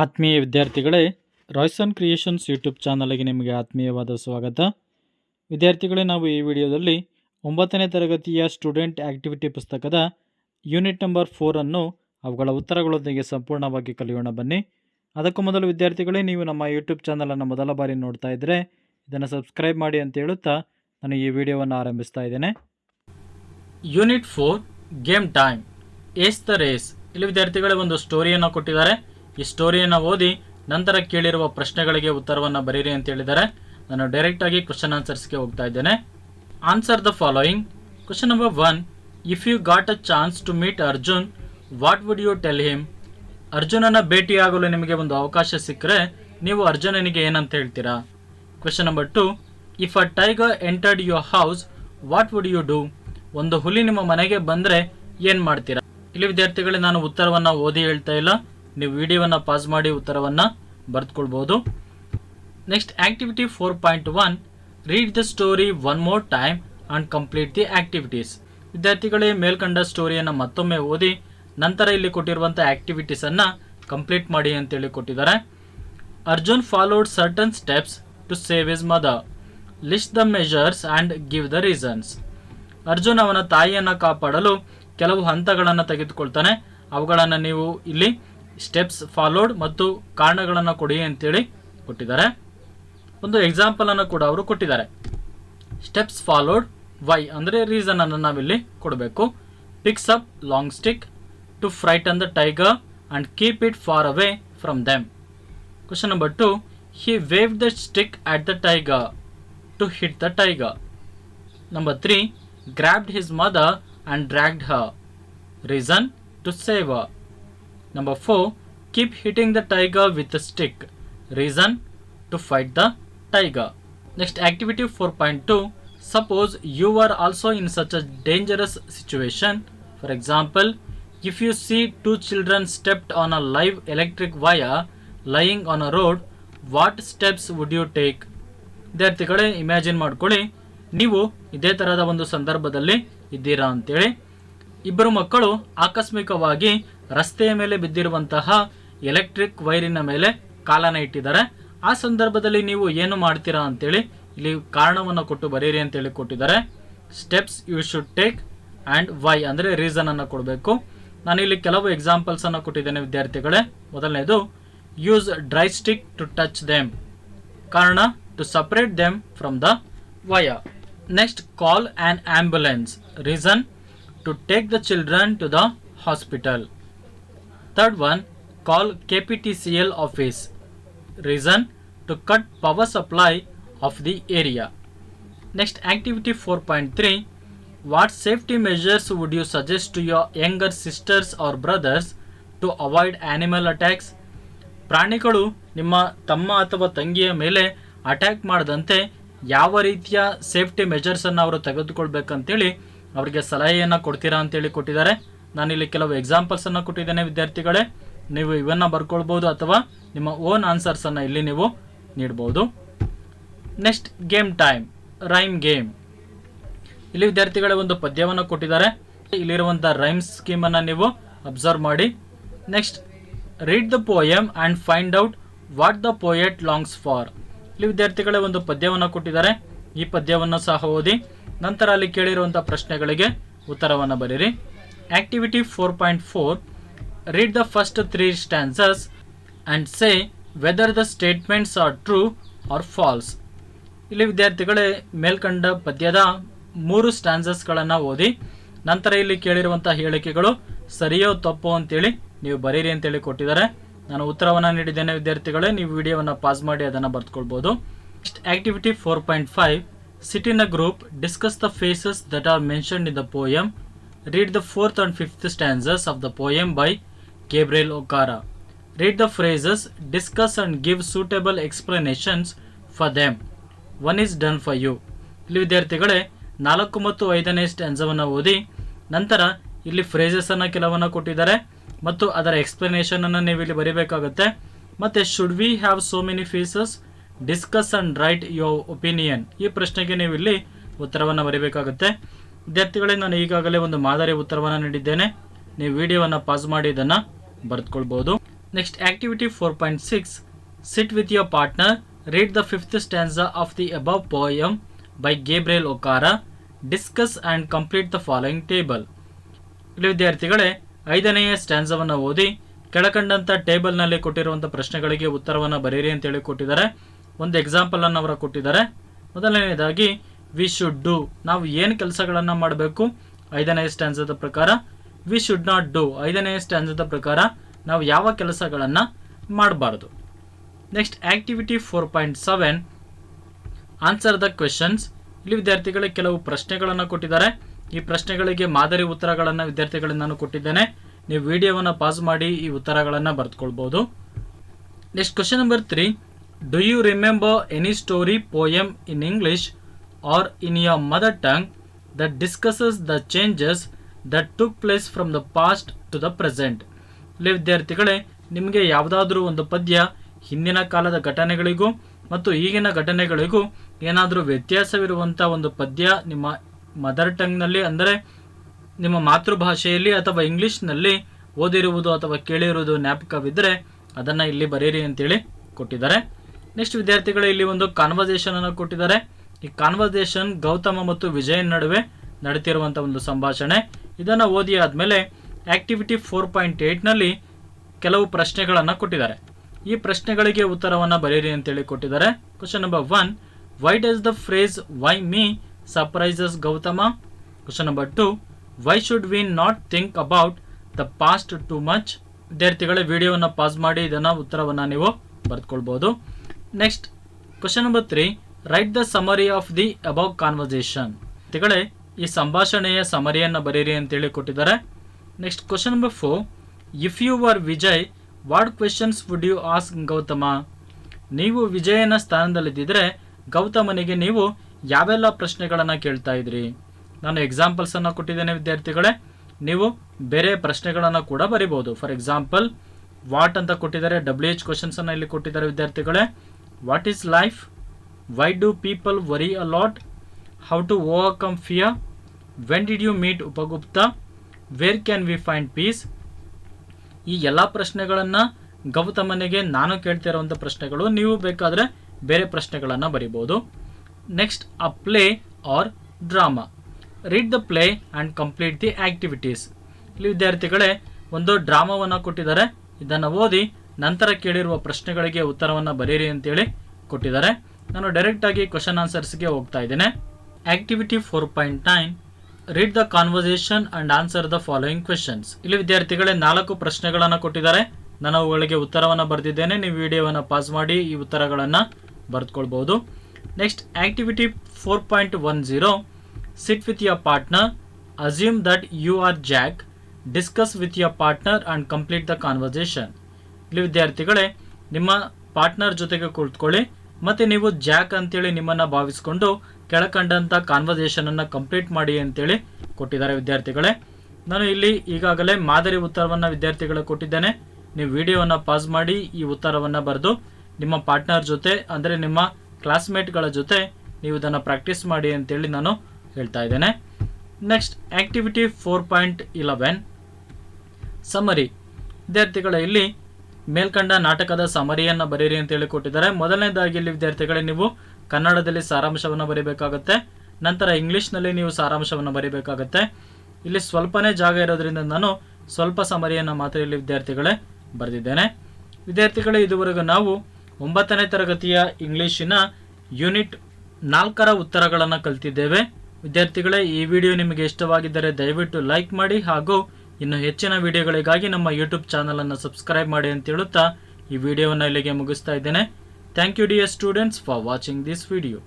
ಆತ್ಮೀಯ ವಿದ್ಯಾರ್ಥಿಗಳೇ Royson creations YouTube ಚಾನಲ್ಗೆ ನಿಮಗೆ ಆತ್ಮೀಯವಾದ ಸ್ವಾಗತ. ವಿದ್ಯಾರ್ಥಿಗಳೇ, ನಾವು ಈ ವಿಡಿಯೋದಲ್ಲಿ ಒಂಬತ್ತನೇ ತರಗತಿಯ ಸ್ಟೂಡೆಂಟ್ ಆ್ಯಕ್ಟಿವಿಟಿ ಪುಸ್ತಕದ ಯೂನಿಟ್ ನಂಬರ್ ಫೋರನ್ನು ಅವುಗಳ ಉತ್ತರಗಳೊಂದಿಗೆ ಸಂಪೂರ್ಣವಾಗಿ ಕಲಿಯೋಣ ಬನ್ನಿ. ಅದಕ್ಕೂ ಮೊದಲು ವಿದ್ಯಾರ್ಥಿಗಳೇ, ನೀವು ನಮ್ಮ ಯೂಟ್ಯೂಬ್ ಚಾನಲನ್ನು ಮೊದಲ ಬಾರಿ ನೋಡ್ತಾ ಇದ್ದರೆ ಇದನ್ನು ಸಬ್ಸ್ಕ್ರೈಬ್ ಮಾಡಿ ಅಂತ ಹೇಳುತ್ತಾ ನಾನು ಈ ವಿಡಿಯೋವನ್ನು ಆರಂಭಿಸ್ತಾ ಇದ್ದೇನೆ. Unit four game time ace the race ಇಲ್ಲಿ ವಿದ್ಯಾರ್ಥಿಗಳೇ, ಒಂದು ಸ್ಟೋರಿಯನ್ನು ಕೊಟ್ಟಿದ್ದಾರೆ. ಈ ಸ್ಟೋರಿಯನ್ನು ಓದಿ ನಂತರ ಕೇಳಿರುವ ಪ್ರಶ್ನೆಗಳಿಗೆ ಉತ್ತರವನ್ನು ಬರೀರಿ ಅಂತ ಹೇಳಿದರೆ ನಾನು ಡೈರೆಕ್ಟ್ ಆಗಿ ಕ್ವಶನ್ ಆನ್ಸರ್ಸ್ಗೆ ಹೋಗ್ತಾ ಇದ್ದೇನೆ. Answer the following question number one if you got a chance to meet Arjun what would you tell him ಅರ್ಜುನನ ಭೇಟಿಯಾಗಲು ನಿಮಗೆ ಒಂದು ಅವಕಾಶ ಸಿಕ್ಕರೆ ನೀವು ಅರ್ಜುನನಿಗೆ ಏನಂತ ಹೇಳ್ತೀರಾ? Question number two if a tiger entered your house what would you do ಒಂದು ಹುಲಿ ನಿಮ್ಮ ಮನೆಗೆ ಬಂದರೆ ಏನು ಮಾಡ್ತೀರಾ? ಇಲ್ಲಿ ವಿದ್ಯಾರ್ಥಿಗಳೇ, ನಾನು ಉತ್ತರವನ್ನು ಓದಿ ಹೇಳ್ತಾ ಇಲ್ಲ. ನೀವು ವಿಡಿಯೋವನ್ನು ಪಾಸ್ ಮಾಡಿ ಉತ್ತರವನ್ನು ಬರೆದುಕೊಳ್ಬೋದು. Next activity four point one read the story one more time and complete the activities ವಿದ್ಯಾರ್ಥಿಗಳೇ, ಮೇಲ್ಕಂಡ ಸ್ಟೋರಿಯನ್ನು ಮತ್ತೊಮ್ಮೆ ಓದಿ, ನಂತರ ಇಲ್ಲಿ ಕೊಟ್ಟಿರುವಂಥ ಆ್ಯಕ್ಟಿವಿಟೀಸನ್ನು ಕಂಪ್ಲೀಟ್ ಮಾಡಿ ಅಂತೇಳಿ ಕೊಟ್ಟಿದ್ದಾರೆ. Arjun followed certain steps to save his mother list the measures and give the reasons Arjun ಅವನ ತಾಯಿಯನ್ನು ಕಾಪಾಡಲು ಕೆಲವು ಹಂತಗಳನ್ನು ತೆಗೆದುಕೊಳ್ತಾನೆ. ಅವುಗಳನ್ನು ನೀವು ಇಲ್ಲಿ ಸ್ಟೆಪ್ಸ್ ಫಾಲೋಡ್ ಮತ್ತು ಕಾರಣಗಳನ್ನು ಕೊಡಿ ಅಂತೇಳಿ ಕೊಟ್ಟಿದ್ದಾರೆ ಒಂದು ಎಕ್ಸಾಂಪಲನ್ನು ಕೂಡ ಅವರು ಕೊಟ್ಟಿದ್ದಾರೆ ಸ್ಟೆಪ್ಸ್ ಫಾಲೋಡ್ ವೈ ಅಂದರೆ ರೀಸನ್ ಅನ್ನು ನಾವಿಲ್ಲಿ ಕೊಡಬೇಕು picks up long stick to frighten the tiger and keep it far away from them question number two he wave the stick at the tiger to hit the tiger Number 3. Grabbed his mother and dragged her. Reason, to save her. Number 4. Keep hitting the tiger with a stick. Reason to fight the tiger. Next activity 4.2. Suppose you are also in such a dangerous situation. For example, if you see two children stepped on a live electric wire lying on a road, what steps would you take? ವಿದ್ಯಾರ್ಥಿಗಳೇ imagine ಮಾಡ್ಕೊಳ್ಳಿ ನೀವು ಇದೇ ಥರದ ಒಂದು ಸಂದರ್ಭದಲ್ಲಿ ಇದ್ದೀರಾ ಅಂತೇಳಿ ಇಬ್ಬರು ಮಕ್ಕಳು ಆಕಸ್ಮಿಕವಾಗಿ ರಸ್ತೆಯ ಮೇಲೆ ಬಿದ್ದಿರುವಂತಹ ಎಲೆಕ್ಟ್ರಿಕ್ ವೈರಿನ ಮೇಲೆ ಕಾಲನ ಇಟ್ಟಿದ್ದಾರೆ. ಆ ಸಂದರ್ಭದಲ್ಲಿ ನೀವು ಏನು ಮಾಡ್ತೀರಾ ಅಂತೇಳಿ ಇಲ್ಲಿ ಕಾರಣವನ್ನು ಕೊಟ್ಟು ಬರೀರಿ ಅಂತೇಳಿ ಕೊಟ್ಟಿದ್ದಾರೆ. Steps you should take and why ಅಂದರೆ ರೀಸನನ್ನು ಕೊಡಬೇಕು. ನಾನು ಇಲ್ಲಿ ಕೆಲವು ಎಕ್ಸಾಂಪಲ್ಸನ್ನು ಕೊಟ್ಟಿದ್ದೇನೆ ವಿದ್ಯಾರ್ಥಿಗಳೇ. ಮೊದಲನೇದು use dry stick to touch them ಕಾರಣ to separate them from the wire next call an ambulance reason the hospital third one call K P T C L office reason to cut power supply of the area next activity four point three what safety measures would you suggest to younger sisters or brothers to avoid animal attacks ಪ್ರಾಣಿಗಳು ನಿಮ್ಮ ತಮ್ಮ ಅಥವಾ ತಂಗಿಯ ಮೇಲೆ attack ಮಾಡದಂತೆ ಯಾವ ರೀತಿಯ safety ಮೆಜರ್ಸನ್ನು ಅವರು ತೆಗೆದುಕೊಳ್ಬೇಕಂತೇಳಿ ಅವರಿಗೆ ಸಲಹೆಯನ್ನು ಕೊಡ್ತೀರಾ ಅಂತೇಳಿ ಕೊಟ್ಟಿದ್ದಾರೆ. ನಾನಿಲ್ಲಿ ಕೆಲವು ಎಕ್ಸಾಂಪಲ್ಸನ್ನು ಕೊಟ್ಟಿದ್ದೇನೆ ವಿದ್ಯಾರ್ಥಿಗಳೇ. ನೀವು ಇವನ್ನು ಬರ್ಕೊಳ್ಬೋದು ಅಥವಾ ನಿಮ್ಮ ಓನ್ ಆನ್ಸರ್ಸನ್ನು ಇಲ್ಲಿ ನೀವು ನೀಡ್ಬೋದು. Next game time rhyme game ಇಲ್ಲಿ ವಿದ್ಯಾರ್ಥಿಗಳೇ ಒಂದು ಪದ್ಯವನ್ನು ಕೊಟ್ಟಿದ್ದಾರೆ. ಇಲ್ಲಿರುವಂಥ ರೈಮ್ ಸ್ಕೀಮನ್ನು ನೀವು ಅಬ್ಸರ್ವ್ ಮಾಡಿ. Next read the poem and find out what the poet longs for ಇಲ್ಲಿ ವಿದ್ಯಾರ್ಥಿಗಳೇ ಒಂದು ಪದ್ಯವನ್ನು ಕೊಟ್ಟಿದ್ದಾರೆ. ಈ ಪದ್ಯವನ್ನು ಸಹ ಓದಿ ನಂತರ ಅಲ್ಲಿ ಕೇಳಿರುವಂಥ ಪ್ರಶ್ನೆಗಳಿಗೆ ಉತ್ತರವನ್ನು ಬರೀರಿ. Activity four point four read the first three stanzas and say whether the statements are true or false ಇಲ್ಲಿ ವಿದ್ಯಾರ್ಥಿಗಳೇ, ಮೇಲ್ಕಂಡ ಪದ್ಯದ ಮೂರು ಸ್ಟ್ಯಾನ್ಸಸ್ಗಳನ್ನು ಓದಿ ನಂತರ ಇಲ್ಲಿ ಕೇಳಿರುವಂಥ ಹೇಳಿಕೆಗಳು ಸರಿಯೋ ತಪ್ಪೋ ಅಂತೇಳಿ ನೀವು ಬರೀರಿ ಅಂತೇಳಿ ಕೊಟ್ಟಿದ್ದಾರೆ. ನಾನು ಉತ್ತರವನ್ನು ನೀಡಿದ್ದೇನೆ ವಿದ್ಯಾರ್ಥಿಗಳೇ, ನೀವು ವಿಡಿಯೋವನ್ನು ಪಾಸ್ ಮಾಡಿ ಅದನ್ನು ಬರ್ತ್ಕೊಳ್ಬೋದು four point five sit in a group discuss the phases that are mentioned in the poem read the fourth and fifth stanzas of the poem by Gabriel Okara read the phrases discuss and give suitable explanations for them one is done for you ಇಲ್ಲಿ ವಿದ್ಯಾರ್ಥಿಗಳೇ, ನಾಲ್ಕು ಮತ್ತು ಐದನೇ ಸ್ಟ್ಯಾನ್ಸವನ್ನು ಓದಿ, ನಂತರ ಇಲ್ಲಿ ಫ್ರೇಸಸನ್ನು ಕೆಲವನ್ನು ಕೊಟ್ಟಿದ್ದಾರೆ ಮತ್ತು ಅದರ ಎಕ್ಸ್ಪ್ಲನೇಷನನ್ನು ನೀವು ಇಲ್ಲಿ ಬರೀಬೇಕಾಗುತ್ತೆ. ಮತ್ತು should we have so many phases discuss and write your opinion ಈ ಪ್ರಶ್ನೆಗೆ ನೀವು ಇಲ್ಲಿ ಉತ್ತರವನ್ನು ಬರೀಬೇಕಾಗುತ್ತೆ. ವಿದ್ಯಾರ್ಥಿಗಳೇ ನಾನು ಈಗಾಗಲೇ ಒಂದು ಮಾದರಿ ಉತ್ತರವನ್ನು ನೀಡಿದ್ದೇನೆ. ನೀವು ವಿಡಿಯೋವನ್ನು ಪಾಸ್ ಮಾಡಿ ಇದನ್ನು ಬರೆದುಕೊಳ್ಬೋದು. Next, activity 4.6 Sit with your partner, read the fifth stanza of the above poem by Gabriel Okara discuss and complete the following table ಇಲ್ಲಿ ವಿದ್ಯಾರ್ಥಿಗಳೇ ಐದನೆಯ ಸ್ಟ್ಯಾನ್ಸವನ್ನು ಓದಿ ಕೆಳಕಂಡಂಥ ಟೇಬಲ್ನಲ್ಲಿ ಕೊಟ್ಟಿರುವಂಥ ಪ್ರಶ್ನೆಗಳಿಗೆ ಉತ್ತರವನ್ನು ಬರೀರಿ ಅಂತೇಳಿ ಕೊಟ್ಟಿದ್ದಾರೆ. ಒಂದು ಎಕ್ಸಾಂಪಲ್ ಅನ್ನು ಅವರ ಕೊಟ್ಟಿದ್ದಾರೆ. ಮೊದಲನೆಯದಾಗಿ ವಿ ಶುಡ್ ಡೂ ನಾವು ಏನು ಕೆಲಸಗಳನ್ನು ಮಾಡಬೇಕು? ಐದನೇ ಸ್ಟ್ಯಾನ್ಸದ ಪ್ರಕಾರ ವಿ ಶುಡ್ ನಾಟ್ ಡೂ ಐದನೇ ಸ್ಟ್ಯಾನ್ಸದ ಪ್ರಕಾರ, ನಾವು ಯಾವ ಕೆಲಸಗಳನ್ನು ಮಾಡಬಾರ್ದು. Next activity four point seven answer the questions ಇಲ್ಲಿ ವಿದ್ಯಾರ್ಥಿಗಳಿಗೆ ಕೆಲವು ಪ್ರಶ್ನೆಗಳನ್ನು ಕೊಟ್ಟಿದ್ದಾರೆ. ಈ ಪ್ರಶ್ನೆಗಳಿಗೆ ಮಾದರಿ ಉತ್ತರಗಳನ್ನು ವಿದ್ಯಾರ್ಥಿಗಳಿಗೆ ನಾನು ಕೊಟ್ಟಿದ್ದೇನೆ. ನೀವು ವಿಡಿಯೋವನ್ನು ಪಾಸ್ ಮಾಡಿ ಈ ಉತ್ತರಗಳನ್ನು ಬರೆದುಕೊಳ್ಬೋದು. Next question number three do you remember any story poem in English or in your mother tongue that discusses the changes that took place from the past to the present ಇಲ್ಲಿ ವಿದ್ಯಾರ್ಥಿಗಳೇ, ನಿಮಗೆ ಯಾವುದಾದ್ರೂ ಒಂದು ಪದ್ಯ ಹಿಂದಿನ ಕಾಲದ ಘಟನೆಗಳಿಗೂ ಮತ್ತು ಈಗಿನ ಘಟನೆಗಳಿಗೂ ಏನಾದರೂ ವ್ಯತ್ಯಾಸವಿರುವಂಥ ಒಂದು ಪದ್ಯ ನಿಮ್ಮ ಮದರ್ ಟಂಗ್ನಲ್ಲಿ ಅಂದರೆ ನಿಮ್ಮ ಮಾತೃಭಾಷೆಯಲ್ಲಿ ಅಥವಾ ಇಂಗ್ಲೀಷ್ನಲ್ಲಿ ಓದಿರುವುದು ಅಥವಾ ಕೇಳಿರುವುದು ಜ್ಞಾಪಕವಿದ್ದರೆ ಅದನ್ನು ಇಲ್ಲಿ ಬರೀರಿ ಅಂತೇಳಿ ಕೊಟ್ಟಿದ್ದಾರೆ. ನೆಕ್ಸ್ಟ್ ವಿದ್ಯಾರ್ಥಿಗಳು, ಇಲ್ಲಿ ಒಂದು ಕಾನ್ವರ್ಸೇಷನ್ ಅನ್ನು ಕೊಟ್ಟಿದ್ದಾರೆ. ಈ ಕಾನ್ವರ್ಸೇಷನ್ ಗೌತಮ ಮತ್ತು ವಿಜಯನ್ ನಡುವೆ ನಡೆತಿರುವಂಥ ಒಂದು ಸಂಭಾಷಣೆ. ಇದನ್ನು ಓದಿ ಆದಮೇಲೆ ಆಕ್ಟಿವಿಟಿ ಫೋರ್ ಪಾಯಿಂಟ್ ಏಯ್ಟ್ನಲ್ಲಿ ಕೆಲವು ಪ್ರಶ್ನೆಗಳನ್ನು ಕೊಟ್ಟಿದ್ದಾರೆ. ಈ ಪ್ರಶ್ನೆಗಳಿಗೆ ಉತ್ತರವನ್ನು ಬರೀರಿ ಅಂತೇಳಿ ಕೊಟ್ಟಿದ್ದಾರೆ. Question number one why does the phrase why me surprises Gautama? Question number two why should we not think about the past too much ವಿದ್ಯಾರ್ಥಿಗಳ ವಿಡಿಯೋವನ್ನು ಪಾಸ್ ಮಾಡಿ, ಇದನ್ನು ಉತ್ತರವನ್ನು ನೀವು ಬರೆದುಕೊಳ್ಬೋದು. Next question number three write the summary of the above conversation ತಿಗಳೇ, ಈ ಸಂಭಾಷಣೆಯ ಸಮರಿಯನ್ನು ಬರೀರಿ ಅಂತೇಳಿ ಕೊಟ್ಟಿದ್ದಾರೆ. Next question number four if you are Vijay what questions would you ask Gautama ನೀವು ವಿಜಯನ ಸ್ಥಾನದಲ್ಲಿದ್ದರೆ ಗೌತಮನಿಗೆ ನೀವು ಯಾವೆಲ್ಲ ಪ್ರಶ್ನೆಗಳನ್ನು ಕೇಳ್ತಾ ಇದ್ರಿ? ನಾನು ಎಕ್ಸಾಂಪಲ್ಸನ್ನು ಕೊಟ್ಟಿದ್ದೇನೆ ವಿದ್ಯಾರ್ಥಿಗಳೇ. ನೀವು ಬೇರೆ ಪ್ರಶ್ನೆಗಳನ್ನು ಕೂಡ ಬರಿಬೋದು ಫಾರ್ ಎಕ್ಸಾಂಪಲ್ ವಾಟ್ ಅಂತ ಕೊಟ್ಟಿದ್ದಾರೆ ಡಬ್ಲ್ಯೂ ಎಚ್ ಕ್ವಶನ್ಸನ್ನು ಇಲ್ಲಿ ಕೊಟ್ಟಿದ್ದಾರೆ ವಿದ್ಯಾರ್ಥಿಗಳೇ. What is life? Why do people worry a lot? How to overcome fear? When did you meet Upagupta? Where can we find peace ಈ ಎಲ್ಲ ಪ್ರಶ್ನೆಗಳನ್ನು ಗೌತಮನಿಗೆ ನಾನು ಕೇಳ್ತಾ ಇರುವಂಥ ಪ್ರಶ್ನೆಗಳು ನೀವು ಬೇಕಾದರೆ ಬೇರೆ ಪ್ರಶ್ನೆಗಳನ್ನು ಬರಿಬೋದು next a play or drama read the play and complete the activities ಇಲ್ಲಿ ವಿದ್ಯಾರ್ಥಿಗಳೇ, ಒಂದು ಡ್ರಾಮಾವನ್ನು ಕೊಟ್ಟಿದ್ದಾರೆ ಇದನ್ನು ಓದಿ ನಂತರ ಕೇಳಿರುವ ಪ್ರಶ್ನೆಗಳಿಗೆ ಉತ್ತರವನ್ನು ಬರೀರಿ ಅಂತೇಳಿ ಕೊಟ್ಟಿದ್ದಾರೆ. ನಾನು ಡೈರೆಕ್ಟಾಗಿ ಕ್ವಶನ್ ಆನ್ಸರ್ಸ್ಗೆ ಹೋಗ್ತಾ ಇದ್ದೇನೆ. Activity four point nine read the conversation and answer the following questions ಇಲ್ಲಿ ವಿದ್ಯಾರ್ಥಿಗಳೇ ನಾಲ್ಕು ಪ್ರಶ್ನೆಗಳನ್ನು ಕೊಟ್ಟಿದ್ದಾರೆ. ನಾನು ಅವುಗಳಿಗೆ ಉತ್ತರವನ್ನು ಬರೆದಿದ್ದೇನೆ. ನೀವು ವಿಡಿಯೋವನ್ನು ಪಾಸ್ ಮಾಡಿ ಈ ಉತ್ತರಗಳನ್ನು ಬರೆದುಕೊಳ್ಬೋದು next activity four point one zero sit with your partner assume that you are Jack discuss with your partner and complete the conversation ಇಲ್ಲಿ ವಿದ್ಯಾರ್ಥಿಗಳೇ, ನಿಮ್ಮ ಪಾರ್ಟ್ನರ್ ಜೊತೆಗೆ ಕುಳಿತುಕೊಳ್ಳಿ ಮತ್ತು ನೀವು ಜಾಕ್ ಅಂತೇಳಿ ನಿಮ್ಮನ್ನು ಭಾವಿಸಿಕೊಂಡು ಕೆಳಕಂಡಂಥ ಕಾನ್ವರ್ಸೇಷನನ್ನು ಕಂಪ್ಲೀಟ್ ಮಾಡಿ ಅಂತೇಳಿ ಕೊಟ್ಟಿದ್ದಾರೆ ವಿದ್ಯಾರ್ಥಿಗಳೇ. ನಾನು ಇಲ್ಲಿ ಈಗಾಗಲೇ ಮಾದರಿ ಉತ್ತರವನ್ನು ವಿದ್ಯಾರ್ಥಿಗಳಿಗೆ ಕೊಟ್ಟಿದ್ದೇನೆ. ನೀವು ವಿಡಿಯೋವನ್ನು ಪಾಸ್ ಮಾಡಿ ಈ ಉತ್ತರವನ್ನು ಬರೆದು ನಿಮ್ಮ ಪಾರ್ಟ್ನರ್ ಜೊತೆ ಅಂದರೆ ನಿಮ್ಮ ಕ್ಲಾಸ್ಮೇಟ್ಗಳ ಜೊತೆ ನೀವು ಇದನ್ನು ಪ್ರಾಕ್ಟೀಸ್ ಮಾಡಿ ಅಂತೇಳಿ ನಾನು ಹೇಳ್ತಾ ಇದ್ದೇನೆ. Next, activity four point eleven. Summary ವಿದ್ಯಾರ್ಥಿಗಳ, ಇಲ್ಲಿ ಮೇಲ್ಕಂಡ ನಾಟಕದ ಸಮರಿಯನ್ನು ಬರೀರಿ ಅಂತೇಳಿ ಕೊಟ್ಟಿದ್ದಾರೆ. ಮೊದಲನೇದಾಗಿ ಇಲ್ಲಿ ವಿದ್ಯಾರ್ಥಿಗಳೇ, ನೀವು ಕನ್ನಡದಲ್ಲಿ ಸಾರಾಂಶವನ್ನು ಬರೀಬೇಕಾಗುತ್ತೆ. ನಂತರ ಇಂಗ್ಲೀಷ್ನಲ್ಲಿ ನೀವು ಸಾರಾಂಶವನ್ನು ಬರೀಬೇಕಾಗುತ್ತೆ. ಇಲ್ಲಿ ಸ್ವಲ್ಪನೇ ಜಾಗ ಇರೋದ್ರಿಂದ ನಾನು ಸ್ವಲ್ಪ ಸಮರಿಯನ್ನು ಮಾತ್ರ ಇಲ್ಲಿ ವಿದ್ಯಾರ್ಥಿಗಳೇ ಬರೆದಿದ್ದೇನೆ. ವಿದ್ಯಾರ್ಥಿಗಳೇ, ಇದುವರೆಗೂ ನಾವು ಒಂಬತ್ತನೇ ತರಗತಿಯ ಇಂಗ್ಲೀಷಿನ ಯೂನಿಟ್ ನಾಲ್ಕರ ಉತ್ತರಗಳನ್ನು ಕಲ್ತಿದ್ದೇವೆ. ವಿದ್ಯಾರ್ಥಿಗಳೇ, ಈ ವಿಡಿಯೋ ನಿಮಗೆ ಇಷ್ಟವಾಗಿದ್ದರೆ ದಯವಿಟ್ಟು ಲೈಕ್ ಮಾಡಿ ಹಾಗೂ ಇನ್ನು ಹೆಚ್ಚಿನ ವಿಡಿಯೋಗಳಿಗಾಗಿ ನಮ್ಮ ಯೂಟ್ಯೂಬ್ ಚಾನಲನ್ನು ಸಬ್ಸ್ಕ್ರೈಬ್ ಮಾಡಿ ಅಂತ ಹೇಳುತ್ತಾ ಈ ವಿಡಿಯೋವನ್ನು ಇಲ್ಲಿಗೆ ಮುಗಿಸ್ತಾ ಇದ್ದೇನೆ. Thank you dear students for watching this video